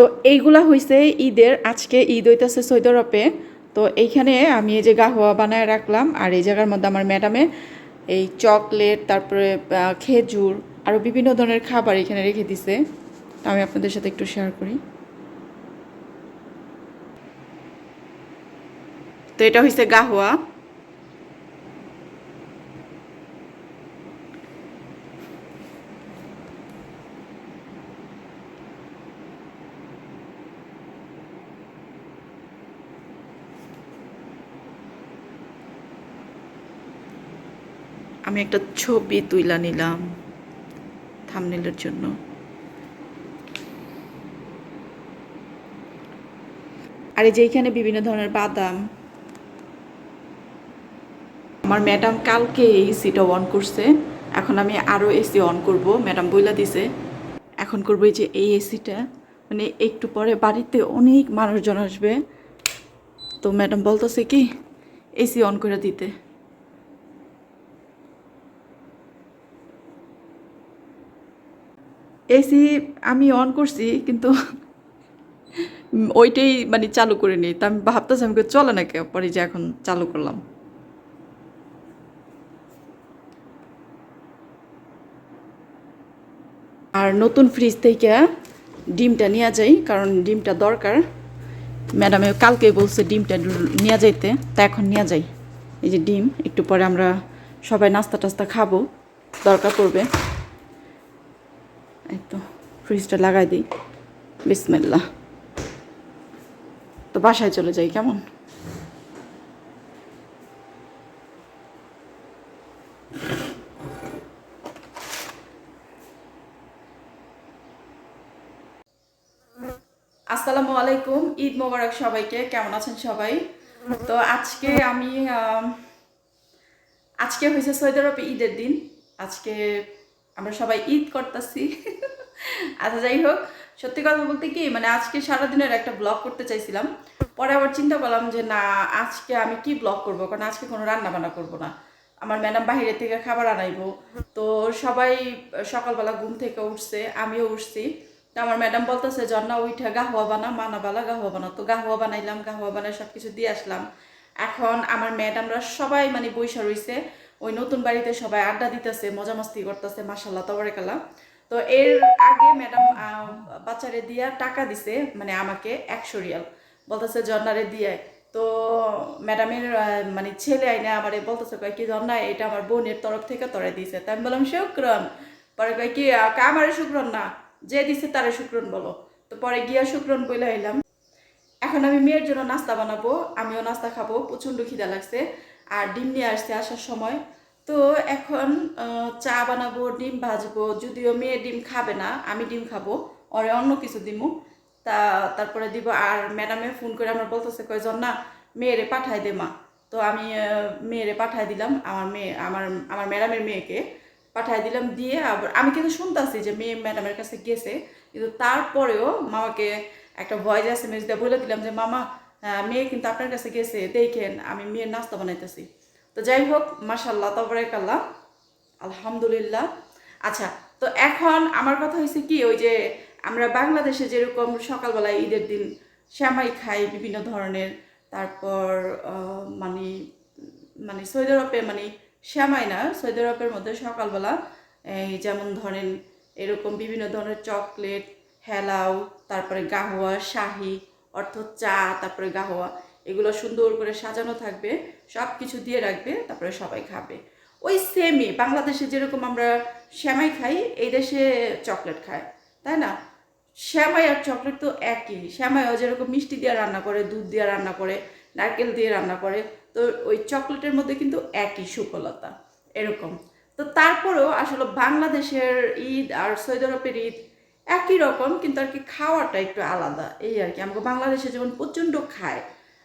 তো এইগুলা হইছে ঈদের, আজকে ঈদ হইতেছে সৌদি আরবে। তো এইখানে আমি এই যে গাহোয়া বানায় রাখলাম, আর এই জায়গার মধ্যে আমার ম্যাডামে এই চকলেট, তারপরে খেজুর আরও বিভিন্ন ধরনের খাবার এখানে রেখে দিছে। তো আমি আপনাদের সাথে একটু শেয়ার করি। তো এটা হইছে গাহোয়া। আমি একটা ছবি তুইলা নিলাম থামনেলের জন্য। আর এই বিভিন্ন ধরনের বাদাম। আমার ম্যাডাম কালকে এসিটা অন করছে। এখন আমি আরও এসি অন করব। ম্যাডাম বইলা দিছে। এখন করব এই যে এই এসিটা মানে একটু পরে বাড়িতে অনেক মানুষজন আসবে। তো ম্যাডাম বলতেছে কি এসি অন করে দিতে। এসি আমি অন করছি, কিন্তু ওইটাই মানে চালু করে নিই। তা আমি ভাবতেছি আমাকে চলে না কেউ পরে যে এখন চালু করলাম। আর নতুন ফ্রিজ থেকে ডিমটা নিয়ে যাই, কারণ ডিমটা দরকার। ম্যাডামে কালকে বলছে ডিমটা নিয়ে যাইতে, তা এখন নিয়ে যাই। এই যে ডিম, একটু পরে আমরা সবাই নাস্তা টাস্তা খাব, দরকার পড়বে। তো ফ্রিজটা লাগাই দিই। বিসমিল্লা তো বাসায় চলে যাই, কেমন? আসসালামু আলাইকুম, ঈদ মোবারক সবাইকে। কেমন আছেন সবাই? তো আজকে আমি আজকে হয়েছে সৌদি ঈদের দিন। আজকে আমরা সবাই ঈদ করতেছি। আচ্ছা যাই হোক, সত্যি কথা বলতে কি মানে আজকে সারাদিনের একটা ব্লগ করতে চাইছিলাম। পরে আবার চিন্তা করলাম যে, না, আজকে আমি কি ব্লগ করব? কারণ আজকে কোনো রান্না বান্না করব না। আমার ম্যাডাম বাইরে থেকে খাবার আনাইবো। তো সবাই সকালবেলা ঘুম থেকে উঠছে, আমিও উঠছি। তো আমার ম্যাডাম বলতেছে জন্না উইঠা গাহোয়া বানা, মানা বালা গাহোয়া বানা। তো গাহোয়া বানাইলাম, গাহোয়া বানাই সব কিছু দিয়ে আসলাম। এখন আমার ম্যাডামরা সবাই মানে বৈশা রইছে। ওই নতুন বাড়িতে সবাই আড্ডা দিতেছে, মজা মস্তি করতেছে মাসাল্লাহ তবরেকালা তো এর আগে ম্যাডাম বাচ্চারে দিয়া টাকা দিছে মানে আমাকে একশো রিয়াল। বলতেছে, জন্নারে দিয়ে তো ম্যাডামের মানে ছেলে আইনা আমার বলতেছে, কয় কি জন্না, এটা আমার বোনের তরফ থেকে তরে দিছে। তাই আমি বললাম, শুক্রন। পরে কয় কি, আমারে শুক্রন না, যে দিছে তারে শুক্রন বলো। তো পরে গিয়া শুক্রন বইলে আইলাম। এখন আমি মেয়ের জন্য নাস্তা বানাবো, আমিও নাস্তা খাব, প্রচণ্ড খিদা লাগছে। আর ডিম নিয়ে আসছে আসার সময়। তো এখন চা বানাবো, ডিম ভাজবো, যদিও মেয়ে ডিম খাবে না, আমি ডিম খাব, ওরে অন্য কিছু দিমু। তা, তারপরে দিব, আর ম্যাডামে ফোন করে আমার বলতেছে কয়জন না মেয়েরে পাঠায় দে মা। তো আমি মেয়েরে পাঠায় দিলাম, আমার মেয়ে, আমার আমার ম্যাডামের মেয়েকে পাঠায় দিলাম, দিয়ে আবার, আমি কিন্তু শুনতাছি যে মেয়ে ম্যাডামের কাছে গেছে, কিন্তু তারপরেও মামাকে একটা ভয়েস এস এম এস দিয়ে বলে দিলাম যে, মামা মেয়ে কিন্তু আপনার কাছে গেছে, দেখেন আমি মেয়ের নাস্তা বানাইতেছি। তো যাই হোক মাসাল্লাহ তারপরে কাল্লা আলহামদুলিল্লাহ। আচ্ছা তো এখন আমার কথা হয়েছে কি, ওই যে আমরা বাংলাদেশে যেরকম সকালবেলায় ঈদের দিন শ্যামাই খাই বিভিন্ন ধরনের, তারপর মানে মানে সৌদি আরবে মানে শ্যামাই না, সৌদি আরবের মধ্যে সকালবেলা, এই যেমন ধরেন এরকম বিভিন্ন ধরনের চকলেট, হেলাও, তারপরে গাহোয়া, শাহি অর্থ চা, তারপরে গাহোয়া, এগুলো সুন্দর করে সাজানো থাকবে সব কিছু দিয়ে রাখবে, তারপরে সবাই খাবে। ওই সেমই বাংলাদেশে যেরকম আমরা শ্যামাই খাই, এই দেশে চকলেট খায়, তাই না? শ্যামাই আর চকলেট তো একই শ্যামাইও যেরকম মিষ্টি দিয়ে রান্না করে, দুধ দিয়ে রান্না করে, নারকেল দিয়ে রান্না করে, তো ওই চকলেটের মধ্যে কিন্তু একই সুফলতা এরকম। তো তারপরেও আসলে বাংলাদেশের ঈদ আর সৌদি আরবের ঈদ একই রকম, কিন্তু আর কি খাওয়াটা একটু আলাদা। এই আর কি, আমাকে বাংলাদেশে যেমন প্রচণ্ড খায়,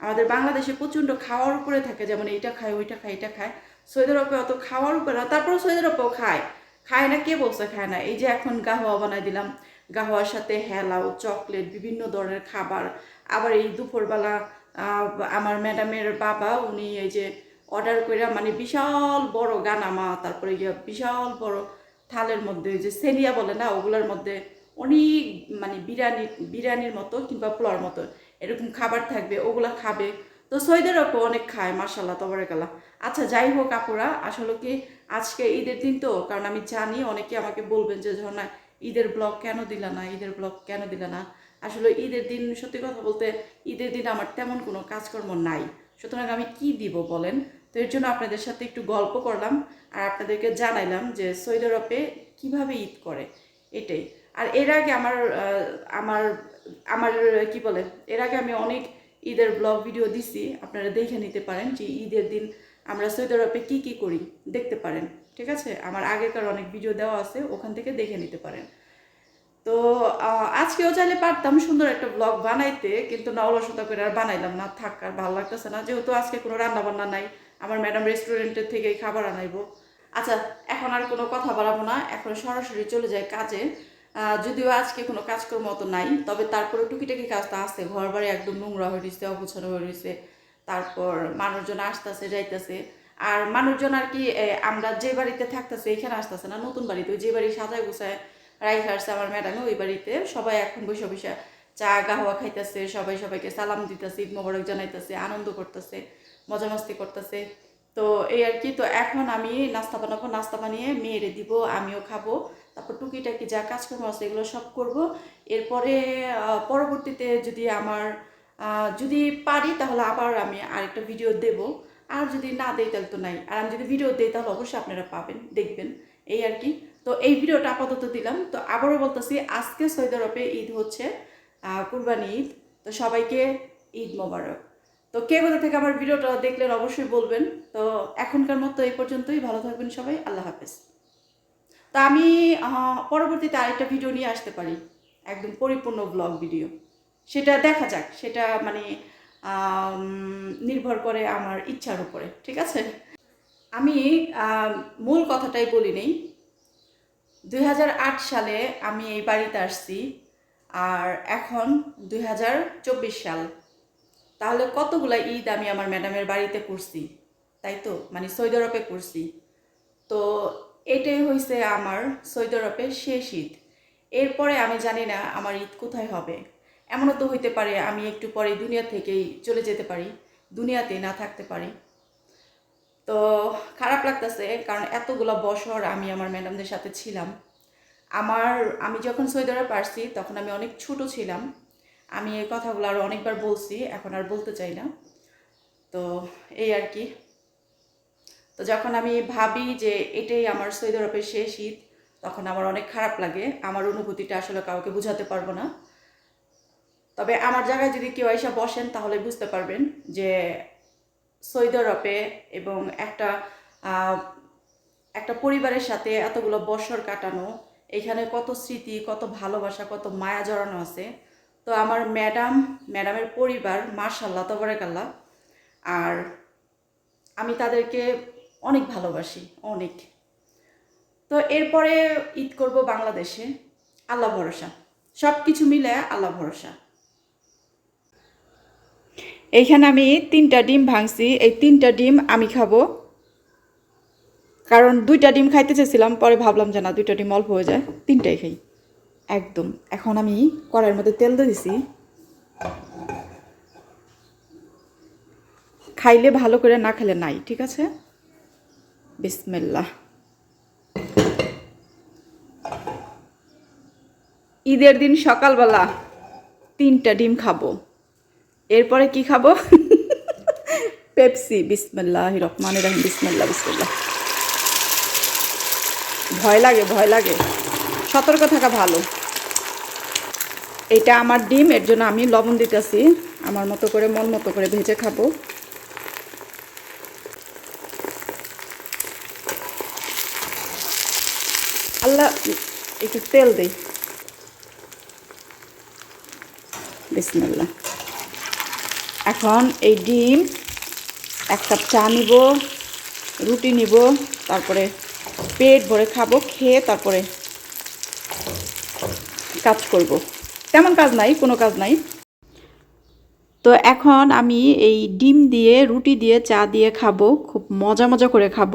আমাদের বাংলাদেশে প্রচণ্ড খাওয়ার উপরে থাকে, যেমন এইটা খায়, ওইটা খায়, এটা খায়, সৌদি আরবে অত খাওয়ার উপরে না তারপরে সৌদি আরবেও খায়। খায় না, কে বলছে খায় না? এই যে এখন গাহোয়া বানাই দিলাম গাহোয়ার সাথে হেলাও, চকলেট, বিভিন্ন ধরনের খাবার, আবার এই দুপুরবেলা আমার ম্যাডামের বাবা, উনি এই যে অর্ডার করে মানে বিশাল বড় গানামা, তারপরে বিশাল বড় থালের মধ্যে যে সেলিয়া বলে না, ওগুলোর মধ্যে অনেক মানে বিরিয়ানি, বিরিয়ানির মতো কিংবা পোলার মতো এরকম খাবার থাকবে, ওগুলা খাবে। তো সৌদি আরবে অনেক খায় মার্শাল্লাহ তবরেকাল্লা আচ্ছা যাই হোক আপুরা, আসলে কি আজকে ঈদের দিন তো? কারণ আমি জানি অনেকে আমাকে বলবেন যে, ঝর্ণা, ঈদের ব্লগ কেন দিলা না? ঈদের ব্লগ কেন দিলা না? আসলে ঈদের দিন, সত্যি কথা বলতে ঈদের দিন আমার তেমন কোনো কাজকর্ম নাই। সুতরাং আমি কি দিব বলেন? তো এর জন্য আপনাদের সাথে একটু গল্প করলাম আর আপনাদেরকে জানাইলাম যে সৌদি আরবে কীভাবে ঈদ করে। এটাই। আর এর আগে আমার আমার আমার, কি বলে, এর আগে আমি অনেক ঈদের ব্লগ ভিডিও দিছি, আপনারা দেখে নিতে পারেন যে ঈদের দিন আমরা সৌদি আরবে কী কী করি, দেখতে পারেন, ঠিক আছে? আমার আগেকার অনেক ভিডিও দেওয়া আছে, ওখান থেকে দেখে নিতে পারেন। তো আজকেও চাইলে পারতাম সুন্দর একটা ব্লগ বানাইতে, কিন্তু না অলসতা করে আর বানাইলাম না, থাক, আর ভালো লাগতেছে না, যেহেতু আজকে কোনো রান্না বান্না নাই, আমার ম্যাডাম রেস্টুরেন্টের থেকে খাবার আনাইবো। আচ্ছা এখন আর কোনো কথা বাড়াবো না, এখন সরাসরি চলে যায় কাজে। যদিও আজকে কোনো কাজকর্ম অত নাই, তবে তারপরে টুকিটাকি কাজটা আছে। ঘর বাড়ি একদম নোংরা হয়ে রয়েছে অগুছানো হয়ে রয়েছে। তারপর মানুষজন আসতেছে, যাইতেছে। আর মানুষজন আর কি আমরা যে বাড়িতে থাকতেছে এখানে আসতেছে না, নতুন বাড়িতে। ওই যে বাড়ি সাজায় গুছায় রাইখে আসছে আমার ম্যাডামে, ওই বাড়িতে সবাই এখন বসে বসে চা গাহওয়া খাইতেছে, সবাই সবাইকে সালাম দিতেছে, ঈদ মোবারক জানাইতেছে, আনন্দ করতেছে, মজা মস্তি করতেছে। তো এই আর কি, তো এখন আমি নাস্তা বানাবো, নাস্তা বানিয়ে মেয়েরে দিব, আমিও খাব। তারপর টুকিটাকি যা কাজকর্ম আছে এগুলো সব করব। এরপরে পরবর্তীতে যদি আমার যদি পারি তাহলে আবার আমি আরেকটা ভিডিও দেব। আর যদি না দেই তাহলে তো নাই। আর আমি যদি ভিডিও দিই তাহলে অবশ্যই আপনারা পাবেন, দেখবেন। এই আর কি। তো এই ভিডিওটা আপাতত দিলাম। তো আবারও বলতেছি, আজকে সৌদি আরবে ঈদ হচ্ছে কুরবানি ঈদ। তো সবাইকে ঈদ মোবারক। তো কে কোথা থেকে আমার ভিডিওটা দেখলেন অবশ্যই বলবেন। তো এখনকার মতো এই পর্যন্তই। ভালো থাকবেন সবাই। আল্লাহ হাফেজ। তো আমি পরবর্তীতে আরেকটা ভিডিও নিয়ে আসতে পারি। একদম পরিপূর্ণ ব্লগ ভিডিও সেটা দেখা যাক। সেটা মানে নির্ভর করে আমার ইচ্ছার উপরে। ঠিক আছে? আমি মূল কথাটাই বলি নেই। দুই হাজার আট সালে আমি এই বাড়িতে আসছি। আর এখন দুই হাজার চব্বিশ সাল। তাহলে কতগুলা ঈদ আমি আমার ম্যাডামের বাড়িতে করছি? তাই তো? মানে সৌদি আরবে করছি। তো এটাই হয়েছে আমার সৌদি আরবের শেষ ঈদ। এরপরে আমি জানি না আমার ঈদ কোথায় হবে। এমনও তো হইতে পারে আমি একটু পরে দুনিয়া থেকেই চলে যেতে পারি, দুনিয়াতে না থাকতে পারি। তো খারাপ লাগতেছে কারণ এতগুলো বছর আমি আমার ম্যাডামদের সাথে ছিলাম। আমার, আমি যখন সৌদি আসছি তখন আমি অনেক ছোট ছিলাম। আমি এই কথাগুলো আরও অনেকবার বলছি, এখন আর বলতে চাই না। তো এই আর কি। তো যখন আমি ভাবি যে এটাই আমার সৌদি আরবের শেষ ঈদ, তখন আমার অনেক খারাপ লাগে। আমার অনুভূতিটা আসলে কাউকে বোঝাতে পারব না। তবে আমার জায়গায় যদি কেউ এসে বসেন, তাহলে বুঝতে পারবেন যে সৌদি আরবে এবং একটা একটা পরিবারের সাথে এতগুলো বছর কাটানো, এখানে কত স্মৃতি, কত ভালোবাসা, কত মায়া জড়ানো আছে। তো আমার ম্যাডাম, ম্যাডামের পরিবার মার্শাল্লাহ তবরেকাল্লা আর আমি তাদেরকে অনেক ভালোবাসি, অনেক। তো এরপরে ঈদ করব বাংলাদেশে, আল্লাহ ভরসা। সব কিছু মিলে আল্লাহ ভরসা। এইখানে আমি তিনটা ডিম ভাঙছি, এই তিনটা ডিম আমি খাব। কারণ দুইটা ডিম খাইতে চেয়েছিলাম, পরে ভাবলাম যে না, দুইটা ডিম অল্প হয়ে যায়, তিনটাই খাই। একদম। এখন আমি কড়াইয়ের মধ্যে তেল দিয়ে দিছি। খাইলে ভালো করে না খেলে নাই, ঠিক আছে? বিসমিল্লাহ। ঈদের দিন সকালবেলা তিনটা ডিম খাব। এরপরে কি খাব? পেপসি, বিসমিল্লাহ রহমান রাহিম, বিসমিল্লাহ বিসমিল্লাহ। ভয় লাগে ভয় লাগে। সতর্ক থাকা ভালো। এটা আমার ডিম, এর জন্য আমি লবণ দিতেছি। আমার মতো করে, মন মতো করে ভেজে খাব। আল্লাহ, একটু তেল দেই। বিসমিল্লাহ। এখন এই ডিম, এক কাপ চা নিব, রুটি নিব, তারপরে পেট ভরে খাব, খেয়ে তারপরে কাজ করব। তেমন কাজ নাই, কোনো কাজ নাই। তো এখন আমি এই ডিম দিয়ে, রুটি দিয়ে, চা দিয়ে খাব, খুব মজা মজা করে খাব।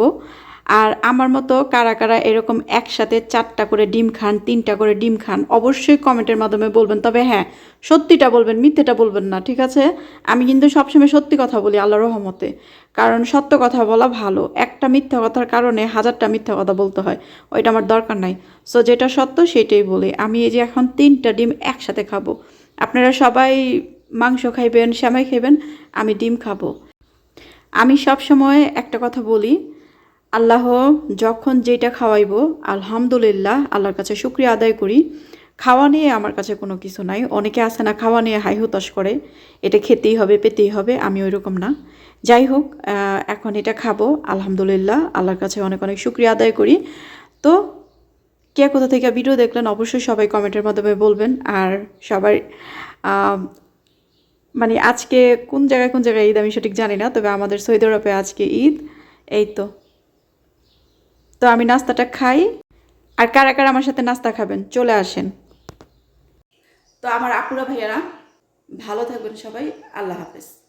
আর আমার মতো কারা কারা এরকম একসাথে চারটা করে ডিম খান, তিনটা করে ডিম খান, অবশ্যই কমেন্টের মাধ্যমে বলবেন। তবে হ্যাঁ সত্যিটা বলবেন, মিথ্যেটা বলবেন না, ঠিক আছে? আমি কিন্তু সবসময় সত্যি কথা বলি আল্লাহ রহমতে। কারণ সত্য কথা বলা ভালো। একটা মিথ্যা কথার কারণে হাজারটা মিথ্যা কথা বলতে হয়, ওইটা আমার দরকার নাই। সো যেটা সত্য সেটাই বলি। আমি এই যে এখন তিনটা ডিম একসাথে খাব। আপনারা সবাই মাংস খাইবেন শ্যামাই খাইবেন, আমি ডিম খাব। আমি সব সময় একটা কথা বলি আল্লাহ যখন যেটা খাওয়াইব, আলহামদুলিল্লাহ, আল্লাহর কাছে শুক্রিয়া আদায় করি। খাওয়া নিয়ে আমার কাছে কোনো কিছু নাই। অনেকে আসে না, খাওয়া নিয়ে হাই হতাশ করে। এটা খেতেই হবে, পেতেই হবে, আমি ওই রকম না। যাই হোক এখন এটা খাব, আলহামদুলিল্লাহ, আল্লাহর কাছে অনেক অনেক শুক্রিয়া আদায় করি। তো, কে কোথা থেকে ভিডিও দেখলেন, অবশ্যই সবাই কমেন্টের মাধ্যমে বলবেন। আর সবাই মানে আজকে কোন জায়গায় কোন জায়গায় ঈদ আমি সঠিক জানি না, তবে আমাদের সৌদি আরবে আজকে ঈদ। এই তো। তো আমি নাস্তাটা খাই। আর কারা কারা আমার সাথে নাস্তা খাবেন? চলে আসেন। তো আমার আপুরা ভাইয়ারা, ভালো থাকবেন সবাই। আল্লাহ হাফেজ।